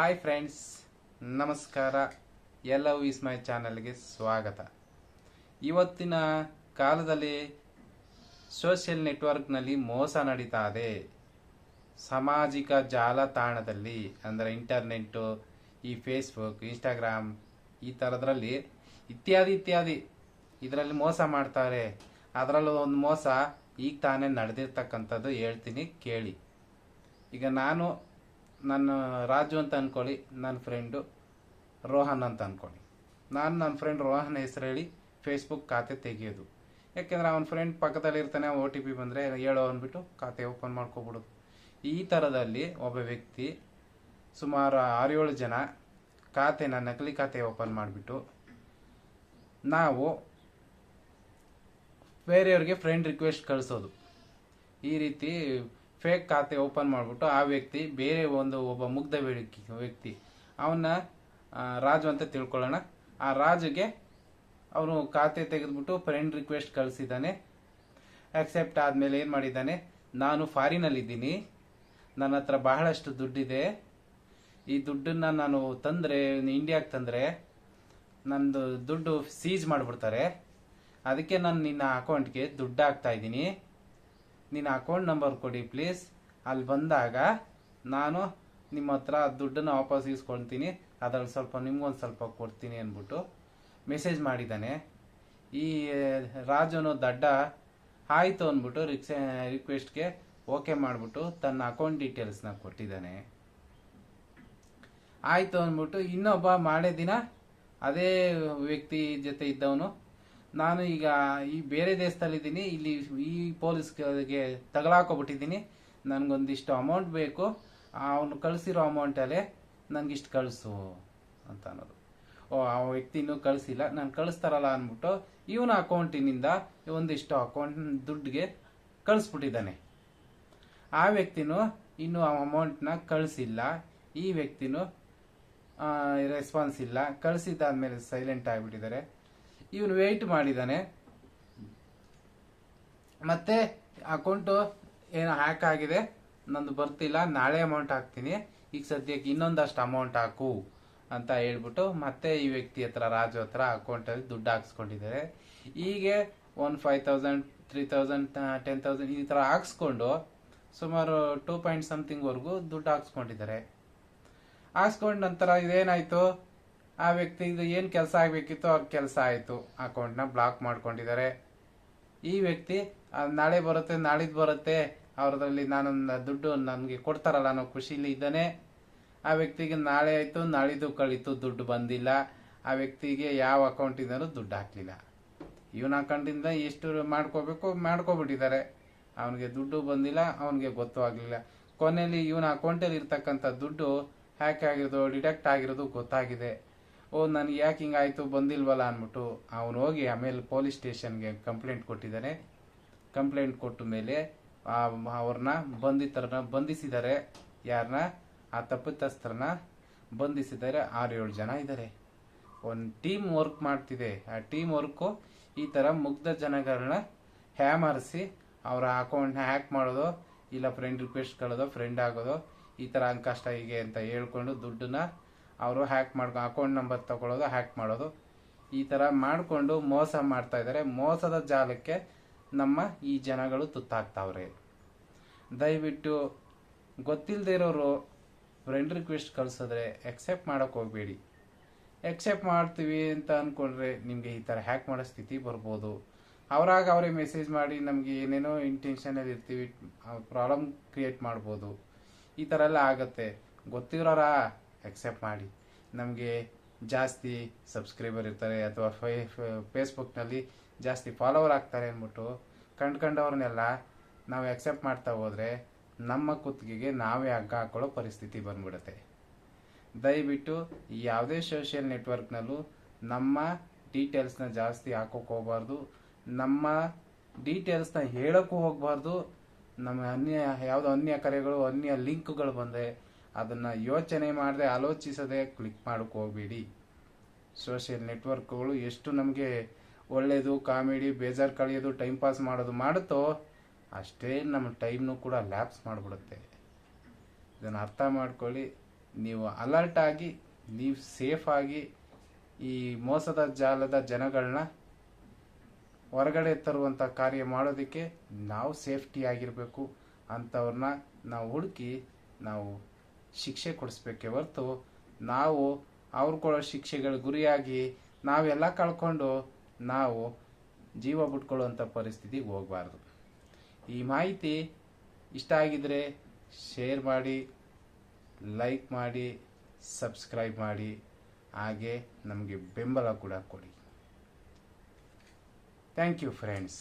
Hi friends ನಮಸ್ಕಾರ. ಎಲ್ಲವೂ is my ಚಾನಲ್ಗೆ ಸ್ವಾಗತ. ಇವತ್ತಿನ ಕಾಲದಲ್ಲಿ ಸೋಷಿಯಲ್ ನೆಟ್ವರ್ಕ್ನಲ್ಲಿ ಮೋಸ ನಡೀತಾ ಇದೆ. ಸಾಮಾಜಿಕ ಜಾಲತಾಣದಲ್ಲಿ, ಅಂದರೆ ಇಂಟರ್ನೆಟ್ಟು ಈ ಫೇಸ್ಬುಕ್ ಇನ್ಸ್ಟಾಗ್ರಾಮ್ ಈ ಥರದ್ರಲ್ಲಿ ಇತ್ಯಾದಿ ಇತ್ಯಾದಿ ಇದರಲ್ಲಿ ಮೋಸ ಮಾಡ್ತಾರೆ. ಅದರಲ್ಲೂ ಒಂದು ಮೋಸ ಈಗ ತಾನೇ ನಡೆದಿರ್ತಕ್ಕಂಥದ್ದು ಹೇಳ್ತೀನಿ ಕೇಳಿ. ಈಗ ನಾನು ನನ್ನ ರಾಜು ಅಂತ ಅನ್ಕೊಳ್ಳಿ, ನನ್ನ ಫ್ರೆಂಡು ರೋಹನ್ ಅಂತ ಅನ್ಕೊಳ್ಳಿ. ನಾನು ನನ್ನ ಫ್ರೆಂಡ್ ರೋಹನ್ ಹೆಸರು ಹೇಳಿ ಫೇಸ್ಬುಕ್ ಖಾತೆ ತೆಗೆಯೋದು. ಯಾಕೆಂದರೆ ಅವನ ಫ್ರೆಂಡ್ ಪಕ್ಕದಲ್ಲಿ ಇರ್ತಾನೆ ಓ ಟಿ ಪಿ ಬಂದರೆ ಹೇಳೋ ಅಂದ್ಬಿಟ್ಟು ಖಾತೆ ಓಪನ್ ಮಾಡ್ಕೊಬಿಡೋದು. ಈ ಥರದಲ್ಲಿ ಒಬ್ಬ ವ್ಯಕ್ತಿ ಸುಮಾರು ಆರು ಏಳು ಜನ ಖಾತೆನ ನಕಲಿ ಖಾತೆ ಓಪನ್ ಮಾಡಿಬಿಟ್ಟು ನಾವು ಬೇರೆಯವ್ರಿಗೆ ಫ್ರೆಂಡ್ ರಿಕ್ವೆಸ್ಟ್ ಕಳಿಸೋದು. ಈ ರೀತಿ ಫೇಕ್ ಖಾತೆ ಓಪನ್ ಮಾಡಿಬಿಟ್ಟು ಆ ವ್ಯಕ್ತಿ ಬೇರೆ ಒಂದು ಒಬ್ಬ ಮುಗ್ಧ ವ್ಯಕ್ತಿ ವ್ಯಕ್ತಿ. ಅವನ್ನ ರಾಜು ಅಂತ ತಿಳ್ಕೊಳ್ಳೋಣ. ಆ ರಾಜುಗೆ ಅವನು ಖಾತೆ ತೆಗೆದ್ಬಿಟ್ಟು ಫ್ರೆಂಡ್ ರಿಕ್ವೆಸ್ಟ್ ಕಳಿಸಿದ್ದಾನೆ. ಆಕ್ಸೆಪ್ಟ್ ಆದಮೇಲೆ ಏನು ಮಾಡಿದ್ದಾನೆ? ನಾನು ಫಾರಿನಲ್ಲಿದ್ದೀನಿ ನನ್ನ ಹತ್ರ ಬಹಳಷ್ಟು ದುಡ್ಡಿದೆ. ಈ ದುಡ್ಡನ್ನು ನಾನು ತಂದರೆ ಇಂಡಿಯಾಗೆ ತಂದರೆ, ನಂದು ದುಡ್ಡು ಸೀಜ್ ಮಾಡಿಬಿಡ್ತಾರೆ. ಅದಕ್ಕೆ ನಾನು ನಿನ್ನ ಅಕೌಂಟ್ಗೆ ದುಡ್ಡು ಹಾಕ್ತಾ ಇದ್ದೀನಿ. ನಿನ್ನ ಅಕೌಂಟ್ ನಂಬರ್ ಕೊಡಿ ಪ್ಲೀಸ್. ಅಲ್ಲಿ ಬಂದಾಗ ನಾನು ನಿಮ್ಮ ಹತ್ರ ದುಡ್ಡನ್ನು ವಾಪಸ್ ಇಸ್ಕೊಳ್ತೀನಿ ಅದ್ರಲ್ಲಿ ಸ್ವಲ್ಪ ನಿಮ್ಗೊಂದು ಸ್ವಲ್ಪ ಕೊಡ್ತೀನಿ ಅಂದ್ಬಿಟ್ಟು ಮೆಸೇಜ್ ಮಾಡಿದ್ದಾನೆ. ಈ ರಾಜನು ದಡ್ಡ ಆಯಿತು ಅಂದ್ಬಿಟ್ಟು ರಿಕ್ಸೆ, ರಿಕ್ವೆಸ್ಟ್ಗೆ ಓಕೆ ಮಾಡಿಬಿಟ್ಟು ತನ್ನ ಅಕೌಂಟ್ ಡೀಟೇಲ್ಸ್ನ ಕೊಟ್ಟಿದ್ದಾನೆ. ಆಯಿತು ಅಂದ್ಬಿಟ್ಟು ಇನ್ನೊಬ್ಬ ಮಾಡೇ ದಿನ ಅದೇ ವ್ಯಕ್ತಿ ಜೊತೆ ಇದ್ದವನು ನಾನು ಈಗ ಈ ಬೇರೆ ದೇಶದಲ್ಲಿದ್ದೀನಿ, ಇಲ್ಲಿ ಈ ಪೊಲೀಸ್ಗೆ ತಗಲಾಕೊಬಿಟ್ಟಿದ್ದೀನಿ ನನಗೊಂದಿಷ್ಟು ಅಮೌಂಟ್ ಬೇಕು. ಅವನು ಕಳಿಸಿರೋ ಅಮೌಂಟಲ್ಲೇ ನನಗಿಷ್ಟು ಕಳಿಸು ಅಂತ ಅನ್ನೋದು. ಓ, ಆ ವ್ಯಕ್ತಿ ಇನ್ನೂ ಕಳಿಸಿಲ್ಲ. ನಾನು ಕಳಿಸ್ತಾರಲ್ಲ ಅಂದ್ಬಿಟ್ಟು ಇವನ ಅಕೌಂಟಿನಿಂದ ಒಂದಿಷ್ಟು ಅಕೌಂಟ್ ದುಡ್ಡಿಗೆ ಕಳಿಸ್ಬಿಟ್ಟಿದ್ದಾನೆ. ಆ ವ್ಯಕ್ತಿನೂ ಇನ್ನೂ ಆ ಅಮೌಂಟ್ನ ಕಳಿಸಿಲ್ಲ. ಈ ವ್ಯಕ್ತಿನೂ ರೆಸ್ಪಾನ್ಸ್ ಇಲ್ಲ. ಕಳಿಸಿದ್ದಾದ್ಮೇಲೆ ಸೈಲೆಂಟ್ ಆಗಿಬಿಟ್ಟಿದ್ದಾರೆ. ಇವನು ವೆಯ್ಟ್ ಮಾಡಿದ್ದಾನೆ ಮತ್ತೆ ಅಕೌಂಟು ಏನೋ ಹ್ಯಾಕ್ ಆಗಿದೆ. ನಂದು ಬರ್ತಿಲ್ಲ, ನಾಳೆ ಅಮೌಂಟ್ ಹಾಕ್ತೀನಿ. ಈಗ ಸದ್ಯಕ್ಕೆ ಇನ್ನೊಂದಷ್ಟು ಅಮೌಂಟ್ ಹಾಕು ಅಂತ ಹೇಳ್ಬಿಟ್ಟು ಮತ್ತೆ ಈ ವ್ಯಕ್ತಿ ಹತ್ರ, ರಾಜು ಹತ್ರ ಅಕೌಂಟಲ್ಲಿ ದುಡ್ಡು ಹಾಕ್ಸ್ಕೊಂಡಿದ್ದಾರೆ. ಹೀಗೆ one five thousand three thousand ten thousand ಈ ಥರ ಹಾಕ್ಸ್ಕೊಂಡು ಸುಮಾರು ಟೂ ಪಾಯಿಂಟ್ ಸಮಥಿಂಗ್ವರೆಗೂ ದುಡ್ಡು ಹಾಕ್ಸ್ಕೊಂಡಿದ್ದಾರೆ. ಹಾಕ್ಸ್ಕೊಂಡ ನಂತರ ಇದೇನಾಯ್ತು? ಆ ವ್ಯಕ್ತಿಯಿಂದ ಏನು ಕೆಲಸ ಆಗಬೇಕಿತ್ತು ಅವ್ರ ಕೆಲಸ ಆಯಿತು. ಅಕೌಂಟ್ನ ಬ್ಲಾಕ್ ಮಾಡ್ಕೊಂಡಿದ್ದಾರೆ. ಈ ವ್ಯಕ್ತಿ ನಾಳೆ ಬರುತ್ತೆ ನಾಳಿದ್ದು ಬರುತ್ತೆ, ಅವ್ರದ್ರಲ್ಲಿ ನಾನು ದುಡ್ಡು ನನಗೆ ಕೊಡ್ತಾರಲ್ಲ ಅನ್ನೋ ಖುಷಿಲಿ ಇದ್ದಾನೆ. ಆ ವ್ಯಕ್ತಿಗೆ ನಾಳೆ ಆಯಿತು, ನಾಳಿದ್ದು ಕಳೀತು, ದುಡ್ಡು ಬಂದಿಲ್ಲ. ಆ ವ್ಯಕ್ತಿಗೆ ಯಾವ ಅಕೌಂಟಿಂದಲೂ ದುಡ್ಡು ಹಾಕಲಿಲ್ಲ. ಇವನ ಅಕೌಂಟಿಂದ ಎಷ್ಟು ಮಾಡ್ಕೋಬೇಕು, ಮಾಡ್ಕೊಬಿಟ್ಟಿದ್ದಾರೆ. ಅವನಿಗೆ ದುಡ್ಡು ಬಂದಿಲ್ಲ, ಅವನಿಗೆ ಗೊತ್ತೂ ಆಗಲಿಲ್ಲ. ಕೊನೆಯಲ್ಲಿ ಇವನ ಅಕೌಂಟಲ್ಲಿ ಇರ್ತಕ್ಕಂಥ ದುಡ್ಡು ಹ್ಯಾಕ್ ಆಗಿರೋದು, ಡಿಡಕ್ಟ್ ಆಗಿರೋದು ಗೊತ್ತಾಗಿದೆ. ಓ, ನನಗೆ ಯಾಕೆ ಹಿಂಗಾಯ್ತು ಬಂದಿಲ್ವಲ್ಲ ಅಂದ್ಬಿಟ್ಟು ಅವನು ಹೋಗಿ ಆಮೇಲೆ ಪೊಲೀಸ್ ಸ್ಟೇಷನ್ಗೆ ಕಂಪ್ಲೇಂಟ್ ಕೊಟ್ಟಿದ್ದಾನೆ ಕಂಪ್ಲೇಂಟ್ ಕೊಟ್ಟ ಮೇಲೆ ಅವ್ರನ್ನ ಬಂಧಿತರನ್ನ ಬಂಧಿಸಿದ್ದಾರೆ ಯಾರನ್ನ ಆ ತಪ್ಪಿತಸ್ಥರನ್ನ ಬಂಧಿಸಿದ್ದಾರೆ ಆರು ಏಳು ಜನ ಇದ್ದಾರೆ ಒಂದು ಟೀಮ್ ವರ್ಕ್ ಮಾಡ್ತಿದೆ. ಆ ಟೀಮ್ ವರ್ಕು ಈ ಥರ ಮುಗ್ಧ ಜನಗಳನ್ನ ಹ್ಯಾಮರ್ಸಿ ಅವರ ಅಕೌಂಟ್ನ ಹ್ಯಾಕ್ ಮಾಡೋದು, ಇಲ್ಲ ಫ್ರೆಂಡ್ ರಿಕ್ವೆಸ್ಟ್ ಕಳೋದು ಫ್ರೆಂಡ್ ಆಗೋದು ಈ ಥರ ಕಷ್ಟ ಹೀಗೆ ಅಂತ ಹೇಳ್ಕೊಂಡು ದುಡ್ಡನ್ನ ಅವರು ಹ್ಯಾಕ್ ಮಾಡ್ಕೊ ಅಕೌಂಟ್ ನಂಬರ್ ತಗೊಳ್ಳೋದು ಹ್ಯಾಕ್ ಮಾಡೋದು. ಈ ಥರ ಮಾಡಿಕೊಂಡು ಮೋಸ ಮಾಡ್ತಾ ಇದ್ದಾರೆ. ಮೋಸದ ಜಾಲಕ್ಕೆ ನಮ್ಮ ಈ ಜನಗಳು ತುತ್ತಾಗ್ತಾವ್ರೆ. ದಯವಿಟ್ಟು ಗೊತ್ತಿಲ್ಲದೆ ಇರೋರು ಫ್ರೆಂಡ್ ರಿಕ್ವೆಸ್ಟ್ ಕಳಿಸಿದ್ರೆ ಎಕ್ಸೆಪ್ಟ್ ಮಾಡೋಕೆ ಹೋಗಬೇಡಿ. ಎಕ್ಸೆಪ್ಟ್ ಮಾಡ್ತೀವಿ ಅಂತ ಅಂದ್ಕೊಂಡ್ರೆ ನಿಮಗೆ ಈ ಥರ ಹ್ಯಾಕ್ ಮಾಡೋ ಸ್ಥಿತಿ ಬರ್ಬೋದು. ಅವರಾಗ ಅವರೇ ಮೆಸೇಜ್ ಮಾಡಿ ನಮಗೆ ಏನೇನೋ ಇಂಟೆನ್ಷನಲ್ಲಿ ಇರ್ತೀವಿ ಪ್ರಾಬ್ಲಮ್ ಕ್ರಿಯೇಟ್ ಮಾಡ್ಬೋದು. ಈ ಥರ ಎಲ್ಲ ಆಗುತ್ತೆ. ಗೊತ್ತಿರೋರ? ಎಕ್ಸೆಪ್ಟ್ ಮಾಡಿ. ನಮಗೆ ಜಾಸ್ತಿ ಸಬ್ಸ್ಕ್ರೈಬರ್ ಇರ್ತಾರೆ ಅಥವಾ ಫೇ ಫೇಸ್ಬುಕ್ನಲ್ಲಿ ಜಾಸ್ತಿ ಫಾಲೋವರ್ ಆಗ್ತಾರೆ ಅಂದ್ಬಿಟ್ಟು ಕಂಡ್ಕೊಂಡವ್ರನ್ನೆಲ್ಲ ನಾವು ಎಕ್ಸೆಪ್ಟ್ ಮಾಡ್ತಾ ಹೋದರೆ ನಮ್ಮ ಕುತ್ತಿಗೆಗೆ ನಾವೇ ಹಗ್ಗ ಹಾಕೊಳ್ಳೋ ಪರಿಸ್ಥಿತಿ ಬಂದ್ಬಿಡುತ್ತೆ. ದಯವಿಟ್ಟು ಯಾವುದೇ ಸೋಷಿಯಲ್ ನೆಟ್ವರ್ಕ್ನಲ್ಲೂ ನಮ್ಮ ಡೀಟೇಲ್ಸ್ನ ಜಾಸ್ತಿ ಹಾಕೋಕೆ ಹೋಗಬಾರ್ದು. ನಮ್ಮ ಡೀಟೇಲ್ಸ್ನ ಹೇಳೋಕ್ಕೂ ಹೋಗಬಾರ್ದು. ನಮ್ಮ ಅನ್ಯ, ಯಾವುದೋ ಅನ್ಯ ಕರೆಗಳು, ಅನ್ಯ ಲಿಂಕ್ಗಳು ಬಂದರೆ ಅದನ್ನು ಯೋಚನೆ ಮಾಡದೆ ಆಲೋಚಿಸದೆ ಕ್ಲಿಕ್ ಮಾಡೋಕೆ ಹೋಗಬೇಡಿ. ಸೋಷಿಯಲ್ ನೆಟ್ವರ್ಕ್ಗಳು ಎಷ್ಟು ನಮಗೆ ಒಳ್ಳೆಯದು ಕಾಮಿಡಿ, ಬೇಜಾರು ಕಳೆಯೋದು ಟೈಮ್ ಪಾಸ್ ಮಾಡೋದು ಮಾಡುತ್ತೋ ಅಷ್ಟೇ ನಮ್ಮ ಟೈಮ್ನು ಕೂಡ ಲ್ಯಾಪ್ಸ್ ಮಾಡಿಬಿಡುತ್ತೆ. ಇದನ್ನು ಅರ್ಥ ಮಾಡ್ಕೊಳ್ಳಿ. ನೀವು ಅಲರ್ಟ್ ಆಗಿ, ನೀವು ಸೇಫ್ ಆಗಿ ಈ ಮೋಸದ ಜಾಲದ ಜನಗಳನ್ನ ಹೊರಗಡೆ ತರುವಂಥ ಕಾರ್ಯ ಮಾಡೋದಕ್ಕೆ ನಾವು ಸೇಫ್ಟಿ ಆಗಿರಬೇಕು. ಅಂಥವ್ರನ್ನ ನಾವು ಹುಡುಕಿ ನಾವು ಶಿಕ್ಷೆ ಕೊಡಿಸ್ಬೇಕೆ ಹೊರತು ನಾವು ಅವ್ರು ಕೊಡೋ ಶಿಕ್ಷೆಗಳ ಗುರಿಯಾಗಿ ನಾವೆಲ್ಲ ಕಳ್ಕೊಂಡು ನಾವು ಜೀವ ಬಿಟ್ಕೊಳ್ಳುವಂಥ ಪರಿಸ್ಥಿತಿಗೆ ಹೋಗಬಾರ್ದು. ಈ ಮಾಹಿತಿ ಇಷ್ಟ ಆಗಿದ್ರೆ ಶೇರ್ ಮಾಡಿ, ಲೈಕ್ ಮಾಡಿ, ಸಬ್ಸ್ಕ್ರೈಬ್ ಮಾಡಿ. ಹಾಗೆ ನಮಗೆ ಬೆಂಬಲ ಕೂಡ ಕೊಡಿ. Thank you friends.